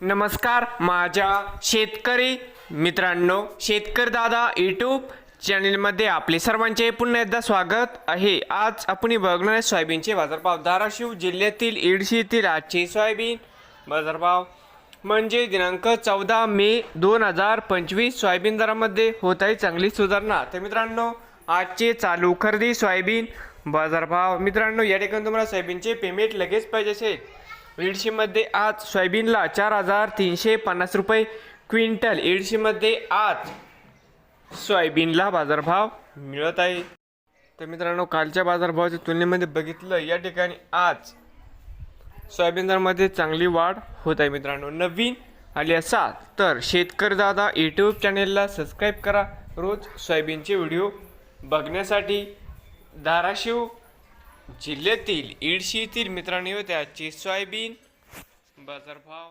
नमस्कार माझ्या शेतकरी मित्रांनो शेतकरी दादा यूट्यूब चॅनलमध्ये आपले सर्वांचे पुन्हा एकदा स्वागत आहे. आज आपण बघणार आहे सोयाबीनचे बाजारभाव. धाराशिव जिल्ह्यातील इडशी येथील आजचे सोयाबीन बाजारभाव म्हणजे दिनांक चौदा मे दोन हजार पंचवीस. सोयाबीन दरामध्ये होत आहे चांगली सुधारणा. तर मित्रांनो आजचे चालू खरेदी सोयाबीन बाजारभाव. मित्रांनो या ठिकाणी तुम्हाला सोयाबीनचे पेमेंट लगेच पाहिजे असेल. एडशीमध्ये आज सोयाबीनला चार हजार तीनशे पन्नास रुपये क्विंटल. एडशीमध्ये आज सोयाबीनला बाजारभाव मिळत आहे. तर मित्रांनो कालच्या बाजारभावाच्या तुलनेमध्ये बघितलं या ठिकाणी आज सोयाबीन दरमध्ये चांगली वाढ होत आहे मित्रांनो. नवीन आली असाल तर शेतकरी दादा यूट्यूब चॅनेलला सबस्क्राईब करा. रोज सोयाबीनचे व्हिडिओ बघण्यासाठी धाराशिव जिल्ह्यातील इडशी येथील मित्रांनो त्याची सोयाबीन बाजारभाव